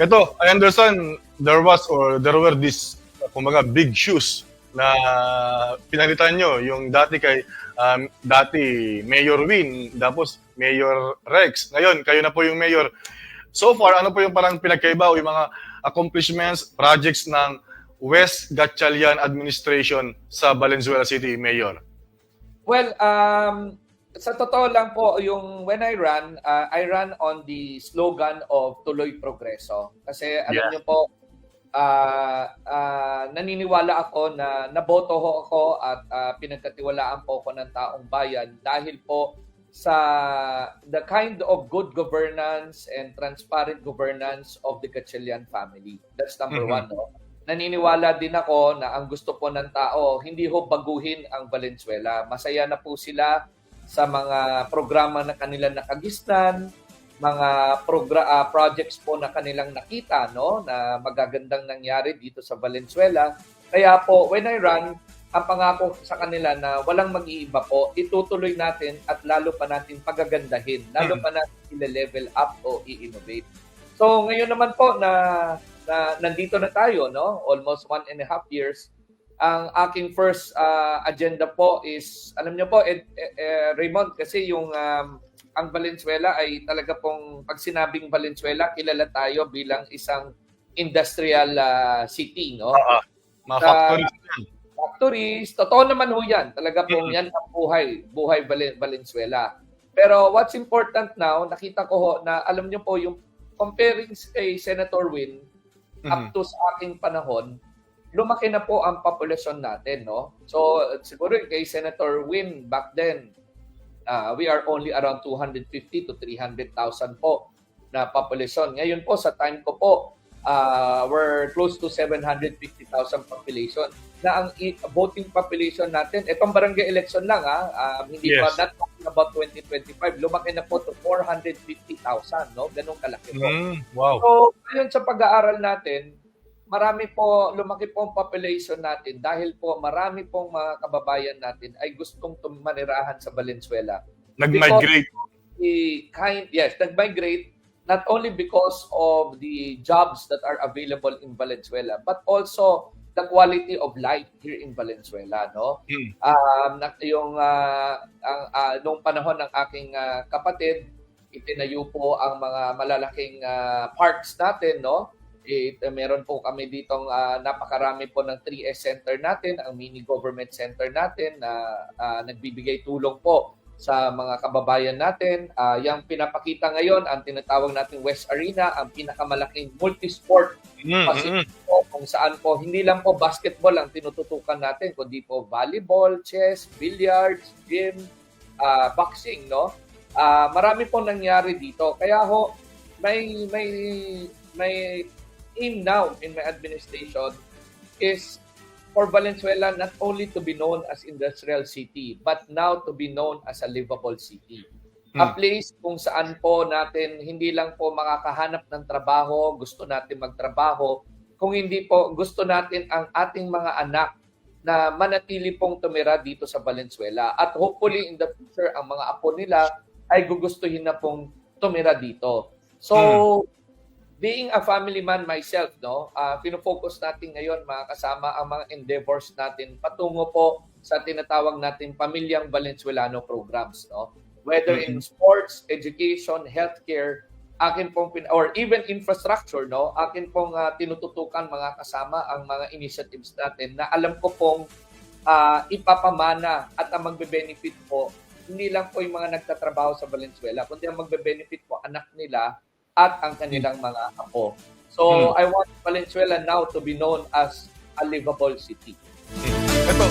Ito, I understand there was or there were these, uh, kumbaga, big shoes na pinalitan nyo. Yung dati kay, um, dati Mayor Win, tapos Mayor Rex. Ngayon, kayo na po yung Mayor. So far, ano po yung parang pinagkaiba o yung mga accomplishments, projects ng West Gatchalian Administration sa Valenzuela City, Mayor? Well, um, sa totoo lang po, yung when I ran, uh, I ran on the slogan of tuloy progreso. Kasi alam Yeah. niyo po, uh, uh, naniniwala ako na naboto ho ako at uh, pinagkatiwalaan po ako ng taong bayan dahil po sa the kind of good governance and transparent governance of the Gatchalian family. That's number Mhm. one. No? Naniniwala din ako na ang gusto po ng tao, hindi ho baguhin ang Valenzuela. Masaya na po sila sa mga programa na kanilang nakagisnan, mga progra- ah, projects po na kanilang nakita no na magagandang nangyari dito sa Valenzuela. Kaya po when I run, ang pangako sa kanila na walang mag-iiba po, itutuloy natin at lalo pa natin pagagandahin, lalo Mm. pa natin i-level up o i-innovate. So ngayon naman po na, na nandito na tayo, no? Almost one and a half years. Ang aking first ah, agenda po is, alam niyo po, eh, eh, eh, Raymond, kasi yung um, ang Valenzuela ay talaga pong, pag sinabing Valenzuela, kilala tayo bilang isang industrial ah, city, no? Ah. mga factories factories, totoo naman ho yan. Talaga pong Mm. yan ang buhay, buhay Valen- Valenzuela. Pero what's important now, nakita ko ho na alam niyo po yung comparing kay Senator Win up Mhm. to sa aking panahon, lumaki na po ang populasyon natin, no? So siguro kay Senator Win back then, uh, we are only around 250 to 300,000 po na populasyon. Ngayon po sa time ko po, uh, we're close to 750,000 population na ang voting population natin, itong barangay election lang ha, um, hindi Yes. pa not talking about 2025, lumaki na po to 450,000, no? Ganong kalaki po. Mm, wow. So, ngayon sa pag-aaral natin, marami po, lumaki po ang population natin dahil po marami pong mga kababayan natin ay gustong tumanirahan sa Valenzuela. Nag-migrate. The kind, yes, nag-migrate not only because of the jobs that are available in Valenzuela, but also the quality of life here in Valenzuela, no? Mm. Um, yung ah, ang ah, nung panahon ng aking ah, kapatid, itinayo po ang mga malalaking ah, parks natin, no? It, eh, meron po kami ditong ah, napakarami po ng 3S center natin, ang mini government center natin na ah, nagbibigay tulong po sa mga kababayan natin. Ah, yung pinapakita ngayon, ang tinatawag nating West Arena, ang pinakamalaking multi-sport Mm, Kasi- mm, po kung saan po hindi lang po basketball ang tinututukan natin kundi po volleyball, chess, billiards, gym, ah, boxing no. Ah, marami po nangyari dito. Kaya ho may may may aim now in my administration is for Valenzuela not only to be known as industrial city but now to be known as a livable city a Hmm. place kung saan po natin hindi lang po makakahanap ng trabaho, gusto natin magtrabaho, kung hindi po gusto natin ang ating mga anak na manatili pong tumira dito sa Valenzuela. At hopefully in the future, ang mga apo nila ay gugustuhin na pong tumira dito. So, being a family man myself, no, uh, pinofocus natin ngayon mga kasama ang mga endeavors natin patungo po sa tinatawag nating pamilyang Valenzuelano programs, no? Whether in sports, education, healthcare, akin pong pin- or even infrastructure, no? Akin pong ah, tinututukan mga kasama ang mga initiatives natin na alam ko pong ah, ipapamana at ang magbe-benefit po hindi lang po yung mga nagtatrabaho sa Valenzuela, kundi ang magbe-benefit po anak nila at ang kanilang mga apo. So, I want Valenzuela now to be known as a livable city. Ito.